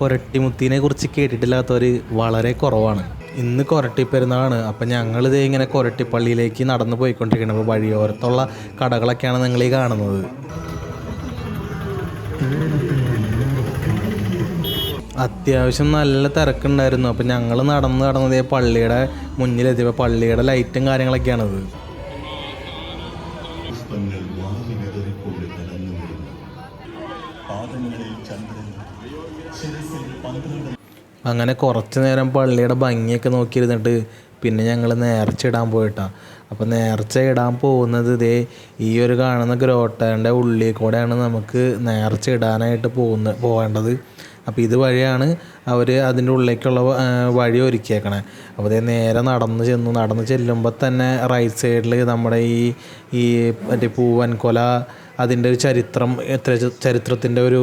കൊരട്ടിമുത്തിനെ കുറിച്ച് കേട്ടിട്ടില്ലാത്തവർ വളരെ കുറവാണ്. ഇന്ന് കൊരട്ടി പെരുന്നാളാണ്. അപ്പം ഞങ്ങളിത് ഇങ്ങനെ കൊരട്ടിപ്പള്ളിയിലേക്ക് നടന്നു പോയിക്കൊണ്ടിരിക്കണം. അപ്പോൾ വഴിയോരത്തുള്ള കടകളൊക്കെയാണ് നിങ്ങൾ ഈ കാണുന്നത്. അത്യാവശ്യം നല്ല തിരക്കുണ്ടായിരുന്നു. അപ്പം ഞങ്ങൾ നടന്ന് നടന്നത് പള്ളിയുടെ മുന്നിലെത്തിയപ്പോൾ പള്ളിയുടെ ലൈറ്റും കാര്യങ്ങളൊക്കെയാണത്. അങ്ങനെ കുറച്ച് നേരം പള്ളിയുടെ ഭംഗിയൊക്കെ നോക്കിയിരുന്നിട്ട് പിന്നെ ഞങ്ങൾ നേർച്ച ഇടാൻ പോയിട്ടാ. അപ്പോൾ നേർച്ച ഇടാൻ പോകുന്നത് ഇതേ ഈ ഒരു കാണുന്ന ഗ്രോട്ടേന്റെ ഉള്ളിൽ കൂടെയാണ് നമുക്ക് നേർച്ച ഇടാനായിട്ട് പോകുന്ന പോകേണ്ടത്. അപ്പോൾ ഇത് വഴിയാണ് അവർ അതിന്റെ ഉള്ളിലേക്കുള്ള വഴി ഒരുക്കിയേക്കണേ. അപ്പോൾ ഇതേ നേരെ നടന്ന് ചെന്നു. നടന്ന് ചെല്ലുമ്പോൾ തന്നെ റൈറ്റ് സൈഡിൽ നമ്മുടെ ഈ ഈ മറ്റേ പൂവൻകൊല അതിന്റെ ഒരു ചരിത്രം ചരിത്രത്തിന്റെ ഒരു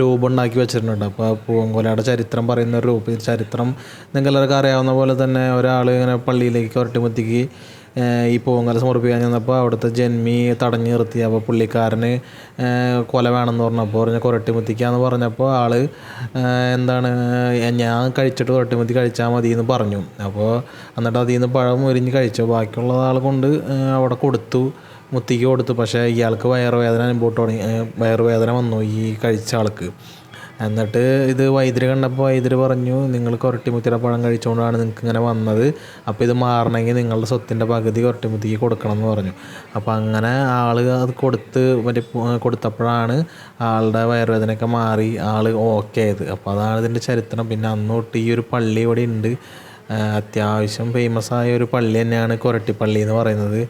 രൂപം ഉണ്ടാക്കി വെച്ചിട്ടുണ്ട്. അപ്പോൾ ആ പൂവൻകൊലയുടെ ചരിത്രം പറയുന്ന ഒരു രൂപം. ചരിത്രം നിങ്ങൾക്ക് എല്ലാവർക്കും അറിയാവുന്ന പോലെ തന്നെ ഒരാൾ ഇങ്ങനെ പള്ളിയിലേക്ക് കൊരട്ടിമുത്തിക്ക് മുത്തിക്ക് ഈ പൂവങ്കല സമർപ്പിക്കാൻ ചെന്നപ്പോൾ അവിടുത്തെ ജന്മി തടഞ്ഞു നിർത്തി. അപ്പോൾ പുള്ളിക്കാരന് കൊല വേണമെന്ന് പറഞ്ഞപ്പോൾ പറഞ്ഞ കൊരട്ടിമുത്തിക്കാന്ന് പറഞ്ഞപ്പോൾ ആൾ എന്താണ് ഞാൻ കഴിച്ചിട്ട് കൊരട്ടിമുത്തി കഴിച്ചാൽ മതി എന്ന് പറഞ്ഞു. അപ്പോൾ എന്നിട്ട് അതിൽ നിന്ന് പഴം മുരിഞ്ഞ് കഴിച്ചു. ബാക്കിയുള്ള ആൾ കൊണ്ട് അവിടെ കൊടുത്തു. മുത്തിക്ക് കൊടുത്തു. പക്ഷേ ഇയാൾക്ക് വയറുവേദന അനുഭവപ്പെട്ട് തുടങ്ങി വയറുവേദന വന്നു ഈ കഴിച്ച ആൾക്ക്. എന്നിട്ട് ഇത് വൈദ്യര് കണ്ടപ്പോൾ വൈദ്യര് പറഞ്ഞു നിങ്ങൾ കൊരട്ടിമുത്തിയുടെ പഴം കഴിച്ചുകൊണ്ടാണ് നിങ്ങൾക്ക് ഇങ്ങനെ വന്നത്. അപ്പോൾ ഇത് മാറണമെങ്കിൽ നിങ്ങളുടെ സ്വത്തിന്റെ പകുതി കൊരട്ടിമുത്തിക്ക് കൊടുക്കണം എന്ന് പറഞ്ഞു. അപ്പോൾ അങ്ങനെ ആൾ അത് കൊടുത്ത് മറ്റേ കൊടുത്തപ്പോഴാണ് ആളുടെ വയറുവേദനയൊക്കെ മാറി ആൾ ഓക്കെ ആയത്. അപ്പോൾ അതാണ് ഇതിന്റെ ചരിത്രം. പിന്നെ അന്ന് തൊട്ട് ഈ ഒരു പള്ളി ഇവിടെ ഉണ്ട് അത്യാവശ്യം ഫേമസ് ആയ ഒരു പള്ളി തന്നെയാണ് കൊരട്ടിപ്പള്ളി എന്ന് പറയുന്നത്.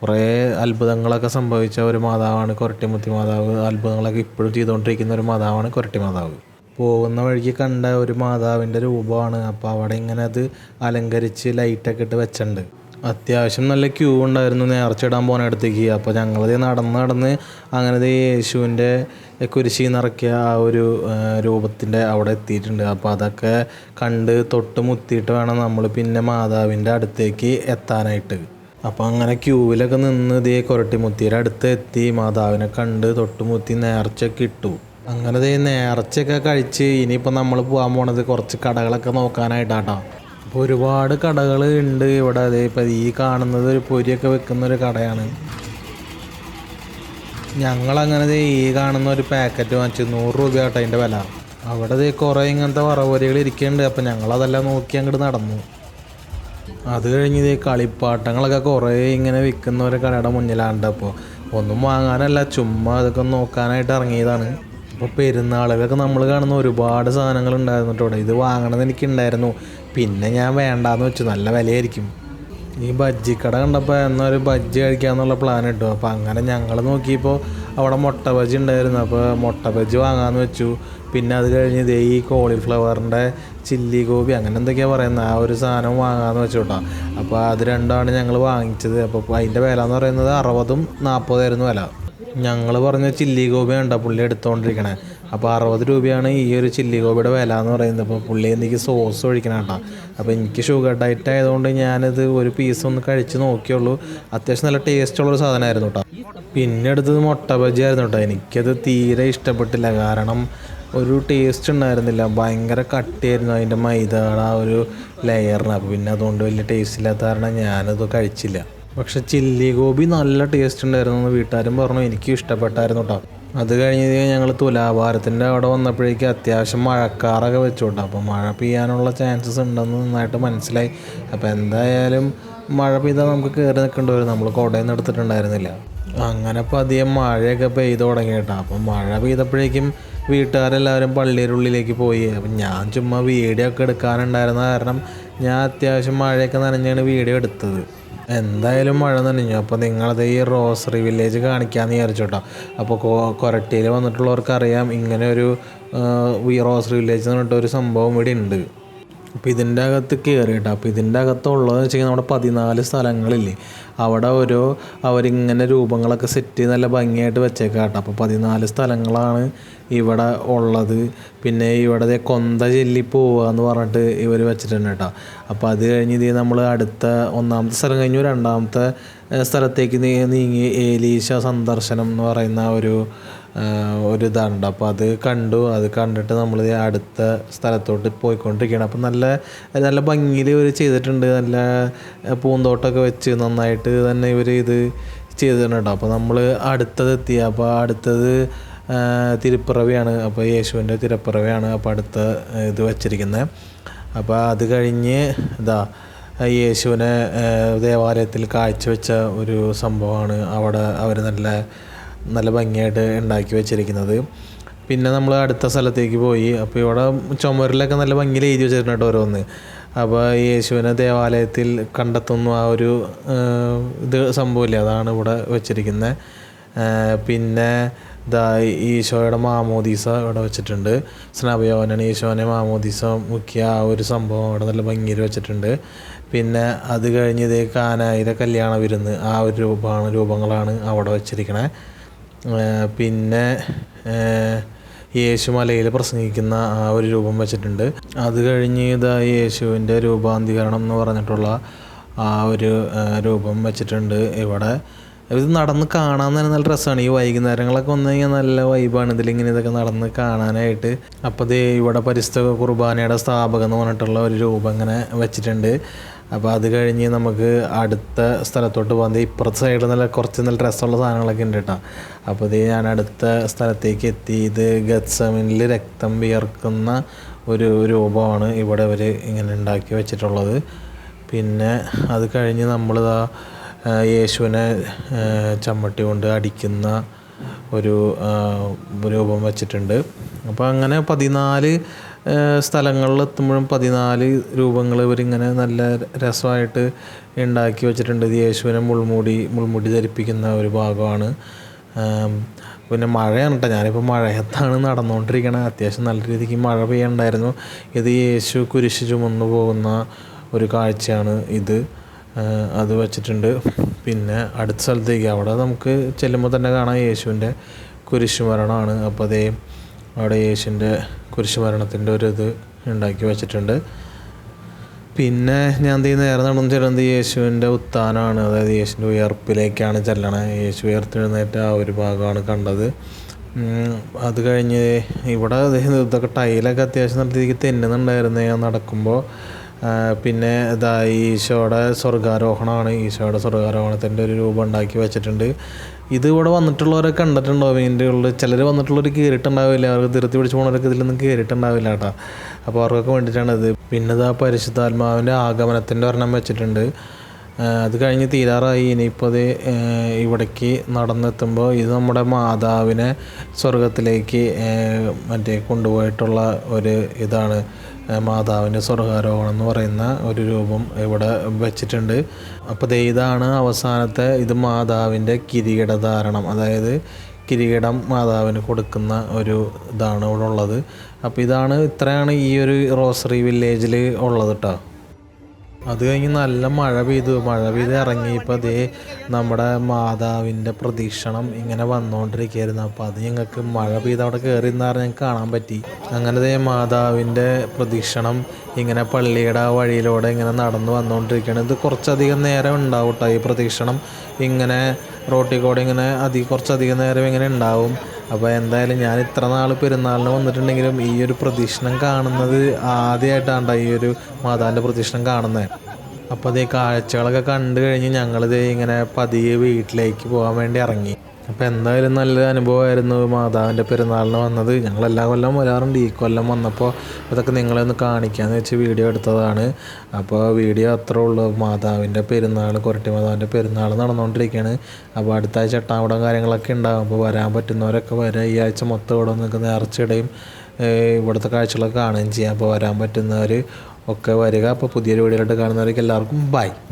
കുറേ അത്ഭുതങ്ങളൊക്കെ സംഭവിച്ച ഒരു മാതാവാണ് കൊരട്ടിമുത്തി മാതാവ്. അത്ഭുതങ്ങളൊക്കെ ഇപ്പോഴും ചെയ്തുകൊണ്ടിരിക്കുന്ന ഒരു മാതാവാണ് കൊരട്ടി മാതാവ്. പോകുന്ന വഴിക്ക് കണ്ട ഒരു മാതാവിന്റെ രൂപമാണ്. അപ്പോൾ അവിടെ ഇങ്ങനെ അത് അലങ്കരിച്ച് ലൈറ്റൊക്കെ ഇട്ട് വെച്ചിട്ടുണ്ട്. അത്യാവശ്യം നല്ല ക്യൂ ഉണ്ടായിരുന്നു നേർച്ചിടാൻ പോകുന്ന അടുത്തേക്ക്. അപ്പോൾ ഞങ്ങളത് നടന്ന് നടന്ന് അങ്ങനെ യേശുവിന്റെ കുരിശി നിറക്കിയ ആ ഒരു രൂപത്തിന്റെ അവിടെ എത്തിയിട്ടുണ്ട്. അപ്പോൾ അതൊക്കെ കണ്ട് തൊട്ട് മുത്തിയിട്ട് വേണം നമ്മൾ പിന്നെ മാതാവിന്റെ അടുത്തേക്ക് എത്താനായിട്ട്. അപ്പോൾ അങ്ങനെ ക്യൂവിലൊക്കെ നിന്ന് ഇതേ കൊരട്ടിമുത്തിയുടെ അടുത്ത് എത്തി മാതാവിനെ കണ്ട് തൊട്ടുമുത്തി നേർച്ചയൊക്കെ ഇട്ടു. അങ്ങനെ ഇതേ നേർച്ചയൊക്കെ കഴിച്ച് ഇനിയിപ്പോൾ നമ്മൾ പോകാൻ പോണത് കുറച്ച് കടകളൊക്കെ നോക്കാനായിട്ടാട്ടോ. അപ്പോൾ ഒരുപാട് കടകൾ ഉണ്ട് ഇവിടെ അതേ ഇപ്പം ഈ കാണുന്നത് ഒരു പൊരിയൊക്കെ വെക്കുന്ന ഒരു കടയാണ്. ഞങ്ങളങ്ങനെ ഈ കാണുന്ന ഒരു പാക്കറ്റ് വാങ്ങിച്ചു നൂറ് രൂപ കേട്ടോ അതിന്റെ വില. അവിടെ കുറേ ഇങ്ങനത്തെ വറവരികൾ ഇരിക്കുന്നുണ്ട് അപ്പം ഞങ്ങളതെല്ലാം നോക്കി അങ്ങോട്ട് നടന്നു. അത് കഴിഞ്ഞ് ഇത് കളിപ്പാട്ടങ്ങളൊക്കെ കുറേ ഇങ്ങനെ വിൽക്കുന്ന ഒരു കടയുടെ മുന്നിലാണ്ട് അപ്പോൾ ഒന്നും വാങ്ങാനല്ല ചുമ്മാ അതൊക്കെ നോക്കാനായിട്ട് ഇറങ്ങിയതാണ്. അപ്പോൾ പെരുന്നാളിലൊക്കെ നമ്മൾ കാണുന്ന ഒരുപാട് സാധനങ്ങൾ ഉണ്ടായിരുന്നു ഇത് വാങ്ങണമെന്ന് എനിക്കുണ്ടായിരുന്നു. പിന്നെ ഞാൻ വേണ്ടാന്ന് വെച്ചു. നല്ല വിലയായിരിക്കും. ഈ ബജ്ജിക്കട കണ്ടപ്പോൾ എന്നൊരു ബജ്ജി കഴിക്കാമെന്നുള്ള പ്ലാൻ ഇട്ടു. അപ്പോൾ അങ്ങനെ ഞങ്ങൾ നോക്കിയപ്പോൾ അവിടെ മുട്ട ബജി ഉണ്ടായിരുന്നു. അപ്പോൾ മുട്ട ബജി വാങ്ങാമെന്ന് വെച്ചു. പിന്നെ അത് കഴിഞ്ഞ് ദേ ഈ കോളിഫ്ലവറിന്റെ ചില്ലി ഗോബി അങ്ങനെ എന്തൊക്കെയാണ് പറയുന്നത് ആ ഒരു സാധനം വാങ്ങാമെന്ന് വെച്ചു കേട്ടോ. അപ്പോൾ അത് രണ്ടാണ് ഞങ്ങൾ വാങ്ങിച്ചത്. അപ്പോൾ അതിന്റെ വില എന്ന് പറയുന്നത് അറുപതും നാൽപ്പതായിരുന്നു വില. ഞങ്ങൾ പറഞ്ഞ ചില്ലി ഗോബി കണ്ട? പുള്ളി എടുത്തുകൊണ്ടിരിക്കണേ അപ്പോൾ അറുപത് രൂപയാണ് ഈ ഒരു ചില്ലി ഗോപിയുടെ വില എന്ന് പറയുന്നത്. അപ്പോൾ പുള്ളി എനിക്ക് സോസ് ഒഴിക്കണം കേട്ടോ. അപ്പോൾ എനിക്ക് ഷുഗർ ഡയറ്റ് ആയതുകൊണ്ട് ഞാനിത് ഒരു പീസ് ഒന്ന് കഴിച്ച് നോക്കിയുള്ളൂ. അത്യാവശ്യം നല്ല ടേസ്റ്റ് ഉള്ളൊരു സാധനമായിരുന്നു കേട്ടോ. പിന്നെ എടുത്തത് മുട്ട ബജി ആയിരുന്നു കേട്ടോ. എനിക്കത് തീരെ ഇഷ്ടപ്പെട്ടില്ല. കാരണം ഒരു ടേസ്റ്റ് ഉണ്ടായിരുന്നില്ല. ഭയങ്കര കട്ടിയായിരുന്നു അതിന്റെ മൈദയുടെ ആ ഒരു ലെയറിന് അപ്പോൾ പിന്നെ അതുകൊണ്ട് വലിയ ടേസ്റ്റ് ഇല്ലാത്ത കാരണം ഞാനത് കഴിച്ചില്ല. പക്ഷെ ചില്ലി ഗോബി നല്ല ടേസ്റ്റ് ഉണ്ടായിരുന്നു എന്ന് വീട്ടുകാരും പറഞ്ഞു. എനിക്കും ഇഷ്ടപ്പെട്ടായിരുന്നു കേട്ടോ. അത് കഴിഞ്ഞ് ഞങ്ങൾ തുലാഭാരത്തിന്റെ അവിടെ വന്നപ്പോഴേക്കും അത്യാവശ്യം മഴക്കാറൊക്കെ വെച്ചോട്ടെ അപ്പോൾ മഴ പെയ്യാനുള്ള ചാൻസസ് ഉണ്ടെന്ന് നന്നായിട്ട് മനസ്സിലായി. അപ്പോൾ എന്തായാലും മഴ പെയ്താൽ നമുക്ക് കയറി നിൽക്കേണ്ടി വരും. നമ്മൾ കുടയൊന്നും എടുത്തിട്ടുണ്ടായിരുന്നില്ല. അങ്ങനെ പതിയെ മഴയൊക്കെ പെയ്ത് തുടങ്ങി കേട്ടോ. അപ്പം മഴ പെയ്തപ്പോഴേക്കും വീട്ടുകാരെല്ലാവരും പള്ളിയുടെ ഉള്ളിലേക്ക് പോയി. അപ്പം ഞാൻ ചുമ്മാ വീഡിയോ ഒക്കെ എടുക്കാനുണ്ടായിരുന്ന കാരണം ഞാൻ അത്യാവശ്യം മഴയൊക്കെ നനഞ്ഞാണ് വീഡിയോ എടുത്തത്. എന്തായാലും മഴ നനഞ്ഞു. അപ്പോൾ നിങ്ങളത് ഈ റോസറി വില്ലേജ് കാണിക്കാമെന്ന് വിചാരിച്ചു കേട്ടോ അപ്പോൾ കൊരട്ടിയിൽ വന്നിട്ടുള്ളവർക്ക് അറിയാം ഇങ്ങനെ ഒരു റോസറി വില്ലേജ് എന്ന് പറഞ്ഞിട്ട് ഒരു സംഭവം ഇവിടെ ഉണ്ട് അപ്പോൾ ഇതിന്റെ അകത്ത് കയറി കേട്ടോ അപ്പോൾ ഇതിന്റെ അകത്തുള്ളതെന്ന് വെച്ച് കഴിഞ്ഞാൽ നമ്മുടെ പതിനാല് സ്ഥലങ്ങളില്ലേ. അവിടെ ഓരോ അവരിങ്ങനെ രൂപങ്ങളൊക്കെ സെറ്റ് ചെയ്ത് നല്ല ഭംഗിയായിട്ട് വെച്ചേക്കാട്ടോ. അപ്പോൾ പതിനാല് സ്ഥലങ്ങളാണ് ഇവിടെ ഉള്ളത്. പിന്നെ ഇവിടെ കൊന്ത ചെല്ലി പോവുക എന്ന് പറഞ്ഞിട്ട് ഇവർ വെച്ചിട്ടുണ്ട് കേട്ടോ അപ്പോൾ അത് കഴിഞ്ഞ് ഇത് നമ്മൾ അടുത്ത ഒന്നാമത്തെ സ്ഥലം കഴിഞ്ഞു രണ്ടാമത്തെ സ്ഥലത്തേക്ക് നീങ്ങി ഏലീശ സന്ദർശനം എന്ന് പറയുന്ന ഒരു ഒരു അപ്പോൾ അത് കണ്ടു. അത് കണ്ടിട്ട് നമ്മൾ അടുത്ത സ്ഥലത്തോട്ട് പോയിക്കൊണ്ടിരിക്കുകയാണ്. അപ്പോൾ നല്ല നല്ല ഭംഗിയിൽ ഇവർ ചെയ്തിട്ടുണ്ട്. നല്ല പൂന്തോട്ടമൊക്കെ വെച്ച് നന്നായിട്ട് തന്നെ ഇവർ ഇത് ചെയ്തിട്ടുണ്ട് അപ്പോൾ നമ്മൾ അടുത്തത് എത്തി അപ്പോൾ അടുത്തത് തിരുപ്പിറവിയാണ്. അപ്പോൾ യേശുവിന്റെ തിരുപ്പിറവിയാണ് അപ്പോൾ അടുത്ത ഇത് വച്ചിരിക്കുന്നത് അപ്പോൾ അത് കഴിഞ്ഞ് ഇതാ യേശുവിനെ ദേവാലയത്തിൽ കാഴ്ചവെച്ച ഒരു സംഭവമാണ്. അവിടെ അവർ നല്ല നല്ല ഭംഗിയായിട്ട് ഉണ്ടാക്കി വെച്ചിരിക്കുന്നത്. പിന്നെ നമ്മൾ അടുത്ത സ്ഥലത്തേക്ക് പോയി. അപ്പോൾ ഇവിടെ ചുമരിലൊക്കെ നല്ല ഭംഗിയിൽ എഴുതി വെച്ചിട്ടുണ്ട് ഓരോന്ന്. അപ്പോൾ യേശുവിനെ ദേവാലയത്തിൽ കണ്ടെത്തുന്നു ആ ഒരു ഇത് സംഭവമില്ലേ? അതാണ് ഇവിടെ വെച്ചിരിക്കുന്നത്. പിന്നെ ദാ ഈശോയുടെ മാമോദീസ ഇവിടെ വെച്ചിട്ടുണ്ട്. സ്നാപയോനാണ് ഈശോനെ മാമോദീസ മുഖ്യ ആ ഒരു സംഭവം അവിടെ നല്ല ഭംഗിയിൽ വെച്ചിട്ടുണ്ട്. പിന്നെ അത് കഴിഞ്ഞ് ഇതേ കാനായിലെ കല്യാണ വിരുന്ന് ആ ഒരു രൂപമാണ് രൂപങ്ങളാണ് അവിടെ വെച്ചിരിക്കണേ. പിന്നെ യേശു മലയിൽ പ്രസംഗിക്കുന്ന ആ ഒരു രൂപം വെച്ചിട്ടുണ്ട്. അത് കഴിഞ്ഞ് ഇതാ യേശുവിന്റെ രൂപാന്തീകരണം എന്ന് പറഞ്ഞിട്ടുള്ള ആ ഒരു രൂപം വെച്ചിട്ടുണ്ട് ഇവിടെ. ഇത് നടന്ന് കാണാൻ തന്നെ നല്ല രസമാണ്. ഈ വൈകുന്നേരങ്ങളൊക്കെ വന്നു കഴിഞ്ഞാൽ നല്ല വൈബാണ് ഇതിലിങ്ങനെ ഇതൊക്കെ നടന്ന് കാണാനായിട്ട്. അപ്പോൾ ദേ ഇവിടെ പരിസ്ഥിതി കുർബാനയുടെ സ്ഥാപകം എന്ന് പറഞ്ഞിട്ടുള്ള ഒരു രൂപം ഇങ്ങനെ വെച്ചിട്ടുണ്ട്. അപ്പോൾ അത് കഴിഞ്ഞ് നമുക്ക് അടുത്ത സ്ഥലത്തോട്ട് പോകുന്നത് ഇപ്പുറത്തെ സൈഡിൽ നല്ല കുറച്ച് നല്ല രസമുള്ള സാധനങ്ങളൊക്കെ ഉണ്ട് കേട്ടോ. അപ്പോൾ ഇത് ഞാൻ അടുത്ത സ്ഥലത്തേക്ക് എത്തി. ഇത് ഗത്സമിനിൽ രക്തം വിയർക്കുന്ന ഒരു രൂപമാണ് ഇവിടെ അവർ ഇങ്ങനെ ഉണ്ടാക്കി വെച്ചിട്ടുള്ളത്. പിന്നെ അത് കഴിഞ്ഞ് നമ്മളിതാ യേശുവിനെ ചമ്മട്ടി കൊണ്ട് അടിക്കുന്ന ഒരു രൂപം വെച്ചിട്ടുണ്ട്. അപ്പോൾ അങ്ങനെ പതിനാല് സ്ഥലങ്ങളിൽ എത്തുമ്പോഴും പതിനാല് രൂപങ്ങൾ ഇവരിങ്ങനെ നല്ല രസമായിട്ട് ഉണ്ടാക്കി വെച്ചിട്ടുണ്ട്. ഇത് യേശുവിനെ മുൾമുടി മുൾമുടി ധരിപ്പിക്കുന്ന ഒരു ഭാഗമാണ്. പിന്നെ മഴയാണ് കേട്ടോ. ഞാനിപ്പോൾ മഴയത്താണ് നടന്നുകൊണ്ടിരിക്കണത് അത്യാവശ്യം നല്ല രീതിക്ക് മഴ പെയ്യണ്ടായിരുന്നു. ഇത് യേശു കുരിശ് ചുമന്നു പോകുന്ന ഒരു കാഴ്ചയാണ് ഇത്. അത് വെച്ചിട്ടുണ്ട്. പിന്നെ അടുത്ത സ്ഥലത്തേക്ക്. അവിടെ നമുക്ക് ചെല്ലുമ്പോൾ തന്നെ കാണാം യേശുവിന്റെ കുരിശുമരണമാണ്. അപ്പോൾ അതേ അവിടെ യേശുവിന്റെ കുരിശുമരണത്തിന്റെ ഒരു ഇത് ഉണ്ടാക്കി വെച്ചിട്ടുണ്ട്. പിന്നെ ഞാൻ എന്ത് നേരെ നടന്നു ചെല്ലുന്നത് യേശുവിന്റെ ഉത്ഥാനമാണ് അതായത് യേശുവിന്റെ ഉയർപ്പിലേക്കാണ് ചെല്ലണത് യേശു ഉയർത്തെഴുന്നേറ്റ ആ ഒരു ഭാഗമാണ് കണ്ടത്. അത് കഴിഞ്ഞ് ഇവിടെ അദ്ദേഹം ഇതൊക്കെ ടൈലൊക്കെ അത്യാവശ്യം നല്ല രീതിക്ക് തെന്നുന്നുണ്ടായിരുന്നു. ഞാൻ നടക്കുമ്പോൾ പിന്നെ ഇതാ ഈശോയുടെ സ്വർഗാരോഹണമാണ്. ഈശോയുടെ സ്വർഗാരോഹണത്തിന്റെ ഒരു രൂപം ഉണ്ടാക്കി വെച്ചിട്ടുണ്ട്. ഇത് ഇവിടെ വന്നിട്ടുള്ളവരൊക്കെ കണ്ടിട്ടുണ്ടോ? ഇതിന്റെ ഉള്ളിൽ ചിലർ വന്നിട്ടുള്ളവർ കയറിയിട്ടുണ്ടാവില്ല അവർക്ക് തിരുത്തി പിടിച്ച് പോകുന്നവരൊക്കെ ഇതിലൊന്നും കയറിയിട്ടുണ്ടാവില്ല കേട്ടോ. അപ്പോൾ അവർക്കൊക്കെ വേണ്ടിയിട്ടാണ് ഇത് പിന്നെ ഇതാ പരിശുദ്ധാത്മാവിന്റെ ആഗമനത്തിന്റെ ഒരെണ്ണം വെച്ചിട്ടുണ്ട്. അത് കഴിഞ്ഞ് തീരാറായി. ഇനിയിപ്പോൾ അത് ഇവിടേക്ക് നടന്നെത്തുമ്പോൾ ഇത് നമ്മുടെ മാതാവിനെ സ്വർഗത്തിലേക്ക് മറ്റേ കൊണ്ടുപോയിട്ടുള്ള ഒരു ഇതാണ്. മാതാവിന്റെ സ്വർഗാരോഹണം എന്ന് പറയുന്ന ഒരു രൂപം ഇവിടെ വെച്ചിട്ടുണ്ട്. അപ്പോൾ ഇതാണ് അവസാനത്തെ ഇത് മാതാവിന്റെ കിരീടധാരണം. അതായത് കിരീടം മാതാവിന് കൊടുക്കുന്ന ഒരു ഇതാണ് ഇവിടെ ഉള്ളത്. അപ്പോൾ ഇതാണ് ഇത്രയാണ് ഈ ഒരു റോസറി വില്ലേജിൽ ഉള്ളത് കേട്ടോ. അത് കഴിഞ്ഞ് നല്ല മഴ പെയ്തു. മഴ പെയ്ത് ഇറങ്ങിയപ്പോൾ അതേ നമ്മുടെ മാതാവിന്റെ പ്രതീക്ഷണം ഇങ്ങനെ വന്നുകൊണ്ടിരിക്കുകയായിരുന്നു അപ്പോൾ അത് ഞങ്ങൾക്ക് മഴ പെയ്ത് അവിടെ കയറി നിന്നാൽ ഞങ്ങൾക്ക് കാണാൻ പറ്റി. അങ്ങനെ അതേ മാതാവിന്റെ പ്രതീക്ഷണം ഇങ്ങനെ പള്ളിയുടെ ആ വഴിയിലൂടെ ഇങ്ങനെ നടന്നു വന്നുകൊണ്ടിരിക്കുകയാണ് ഇത് കുറച്ചധികം നേരം ഉണ്ടാവും കേട്ടോ ഈ പ്രതീക്ഷണം ഇങ്ങനെ റോട്ടിൽ കൂടെ ഇങ്ങനെ അതി കുറച്ചധികം നേരം ഇങ്ങനെ ഉണ്ടാവും. അപ്പോൾ എന്തായാലും ഞാൻ ഇത്ര നാൾ പെരുന്നാളിന് വന്നിട്ടുണ്ടെങ്കിലും ഈ ഒരു പ്രദക്ഷിണം കാണുന്നത് ആദ്യമായിട്ടാണ് ഈ ഒരു മാതാവിന്റെ പ്രദക്ഷിണം കാണുന്നത് അപ്പോൾ അതേ കാഴ്ചകളൊക്കെ കണ്ടു കഴിഞ്ഞ് ഞങ്ങളിത് ഇങ്ങനെ പതിയെ വീട്ടിലേക്ക് പോകാൻ വേണ്ടി ഇറങ്ങി. അപ്പോൾ എന്തായാലും നല്ല അനുഭവമായിരുന്നു മാതാവിന്റെ പെരുന്നാളിന് വന്നത്. ഞങ്ങൾ എല്ലാ കൊല്ലം വരാറുണ്ട്. ഈ കൊല്ലം വന്നപ്പോൾ അതൊക്കെ നിങ്ങളെ ഒന്ന് കാണിക്കാമെന്ന് വെച്ച് വീഡിയോ എടുത്തതാണ്. അപ്പോൾ വീഡിയോ അത്രേ ഉള്ളൂ. മാതാവിന്റെ പെരുന്നാൾ കൊരട്ടി മാതാവിന്റെ പെരുന്നാൾ നടന്നുകൊണ്ടിരിക്കുകയാണ് അപ്പോൾ അടുത്ത ആഴ്ച എട്ടാവിടം കാര്യങ്ങളൊക്കെ ഉണ്ടാകും അപ്പോൾ വരാൻ പറ്റുന്നവരൊക്കെ വരാം. ഈ ആഴ്ച മൊത്തം ഇവിടെ നിങ്ങൾക്ക് നേർച്ചയിടയും ഇവിടുത്തെ കാഴ്ചകളൊക്കെ കാണുകയും ചെയ്യാം. അപ്പോൾ വരാൻ പറ്റുന്നവർ ഒക്കെ വരിക. അപ്പോൾ പുതിയൊരു വീഡിയോയിലോട്ട് കാണുന്നവർക്ക് എല്ലാവർക്കും ബൈ.